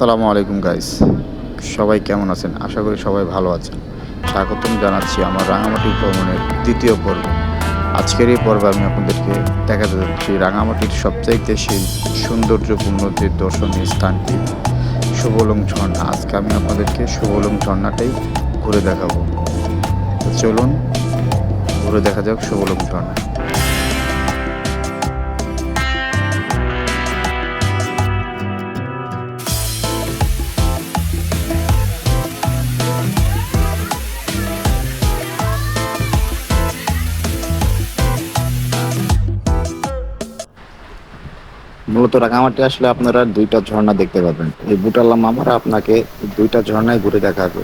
আসসালামু আলাইকুম গাইস সবাই কেমন আছেন? আশা করি সবাই ভালো আছেন। স্বাগতম জানাচ্ছি আমার রাঙামাটি ভ্রমণের দ্বিতীয় পর্ব। আজকের এই পর্বে আমি আপনাদেরকে দেখাতে যাচ্ছি রাঙামাটির সবচাইতে সেই সৌন্দর্যপূর্ণ যে দর্শনীয় স্থানটি, সুবলং ঝর্ণা। আজকে আমি আপনাদেরকে সুবলং ঝর্ণাটাই ঘুরে দেখাবো। চলুন, ঘুরে দেখা যাক সুবলং ঝর্ণা। মূলত রাঙামাটি আসলে আপনারা দুইটা ঝর্ণা দেখতে পাবেন। এই বুটাল্লা মামারা আপনাকে দুইটা ঝর্ণায় ঘুরে দেখাবে।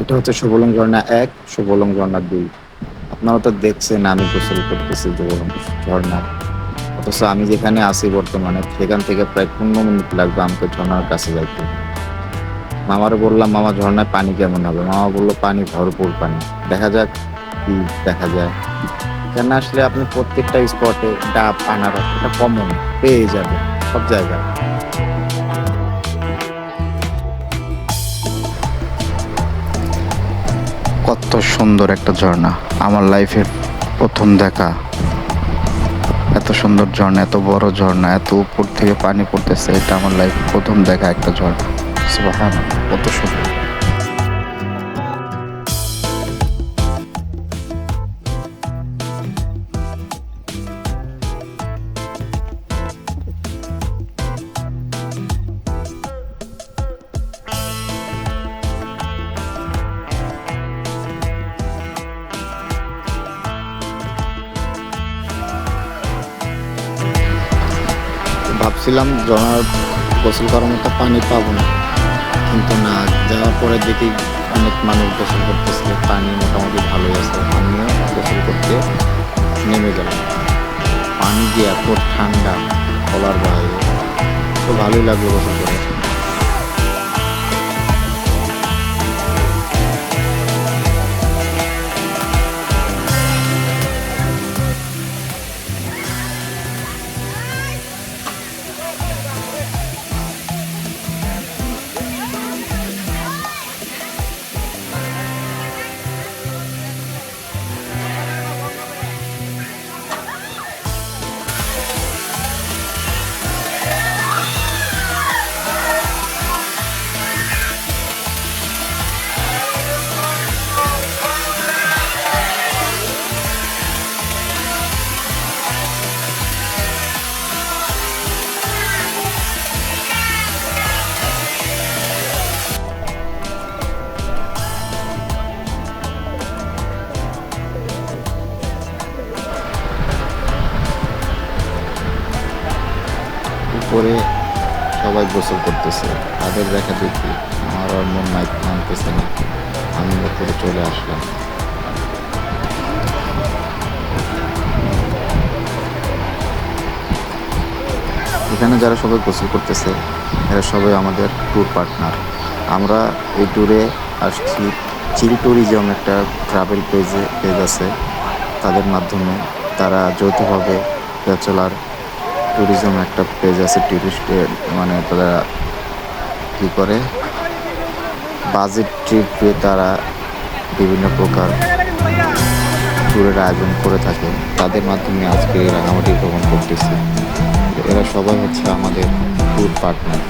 এটা হচ্ছে সুবলং ঝর্ণা এক, সুবলং ঝর্ণা দুই। আপনারা তো দেখছেন, আমি গোসল করতেছি ঝর্ণা। অথচ আমি যেখানে আছি বর্তমানে, সেখান থেকে প্রায় পনেরো মিনিট লাগবে আমাকে ঝর্ণার কাছে যাইতে। মামারে বললাম, মামা, ঝর্ণায় পানি কেমন হবে? মামা বলল, পানি ভরপুর পানি। দেখা যাক কি দেখা যায়। এখানে আসলে আপনি প্রত্যেকটা স্পটে ডাব, আনারস, এটা কমন পেয়ে যাবে সব জায়গায়। কত সুন্দর একটা ঝর্ণা, আমার লাইফের প্রথম দেখা। এত সুন্দর ঝর্ণা, এত বড় ঝর্ণা, এত উপর থেকে পানি পড়তেছে, এটা আমার লাইফ প্রথম দেখা একটা ঝর্ণা। কত সুন্দর। ভাবছিলাম জনার গোসল করার মতো পানি পাবো না। কিন্তু না, যাওয়ার পরে দেখি অনেক মানুষ গোসল করতেছে। পানি মোটামুটি ভালোই আছে। আমিও গোসল করতে নেমে গেলাম। পানি দিয়ে এত ঠান্ডা বলার বাইরে তো ভালোই লাগল গোসল করে। উপরে সবাই গোসল করতেছে। তাদের দেখা দেখি আমার আর মন মাইক মানতেছে না। আমি উপরে চলে আসলাম। এখানে যারা সবাই গোসল করতেছে, এরা সবাই আমাদের ট্যুর পার্টনার আমরা এই ট্যুরে আসছি। চিল ট্যুরিজম একটা ট্রাভেল পেজে পেজ আছে। তাদের মাধ্যমে তারা যৌথভাবে ব্যাচেলার ট্যুরিজম একটা পেজ আছে ট্যুরিস্টের মানে তারা কী করে? বাজেট ট্রিপে তারা বিভিন্ন প্রকার ট্যুরের আয়োজন করে থাকে। তাদের মাধ্যমে আজকে এই রাঙামাটি ভ্রমণ করতেছি। এরা সবাই হচ্ছে আমাদের ট্যুর পার্টনার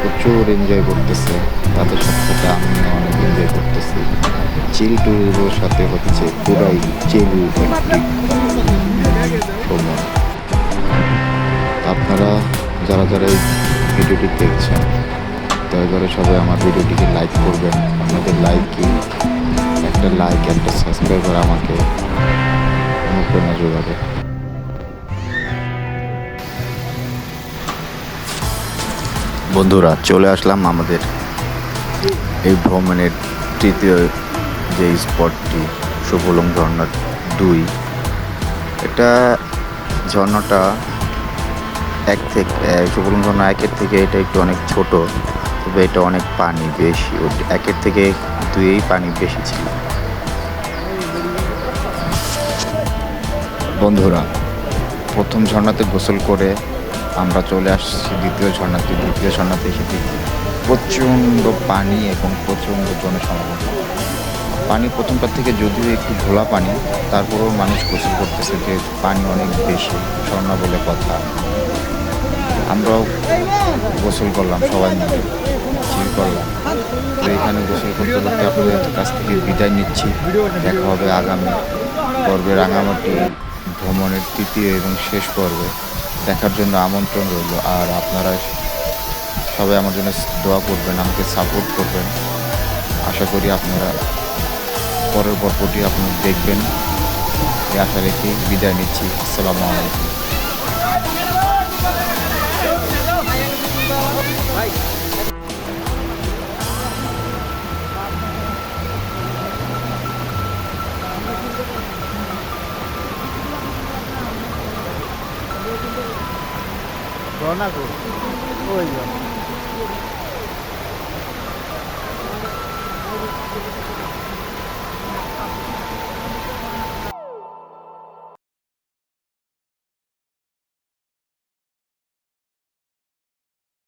প্রচুর এনজয় করতেছে। তাদের সাথে আমি অনেক এনজয় করতেছি। চিল ট্যুরের সাথে হচ্ছে পুরাই চিল ভ্রমণ আপনারা যারা যারা এই ভিডিওটি দেখছেন, দয়া করে সবাই আমার ভিডিওটিকে লাইক করবেন। আপনাদের লাইকই একটা লাইক একটা সাবস্ক্রাইবার আমাকে অনুপ্রেরণা যোগাবে বন্ধুরা, চলে আসলাম আমাদের এই ভ্রমণের তৃতীয় যে স্পটটি সুফলং ঝর্ণা দুই। এটা ঝর্ণাটা এক থেকে ঝর্ণা একের থেকে এটা একটু অনেক ছোট, তবে এটা অনেক পানি বেশি একের থেকে দুইয়েই পানি বেশি ছিল। বন্ধুরা, প্রথম ঝর্ণাতে গোসল করে আমরা চলে আসছি দ্বিতীয় ঝর্ণাতে দ্বিতীয় ঝর্ণাতে এসে প্রচণ্ড পানি এবং প্রচণ্ড জনসমাগম। পানি প্রথমবার থেকে যদিও একটু ঘোলা পানি, তারপরেও মানুষ গোসল করতেছে, যে পানি অনেক বেশি, ঝর্ণা বলে কথা। আমরাও গোসল করলাম, সবাই মিলে করলাম। এখানে গোসল করতে করতে আপনাদের কাছ থেকে বিদায় নিচ্ছি। দেখা হবে আগামী পর্বে রাঙামাটি ভ্রমণের তৃতীয় এবং শেষ পর্বে। দেখার জন্য আমন্ত্রণ রইল। আর আপনারা সবাই আমার জন্য দোয়া করবেন, আমাকে সাপোর্ট করবেন। আশা করি আপনারা পরের পর্বটি আপনারা দেখবেন। এই আশা রেখে বিদায় নিচ্ছি। আসসালামু আলাইকুম। রওনা কর ওই যা।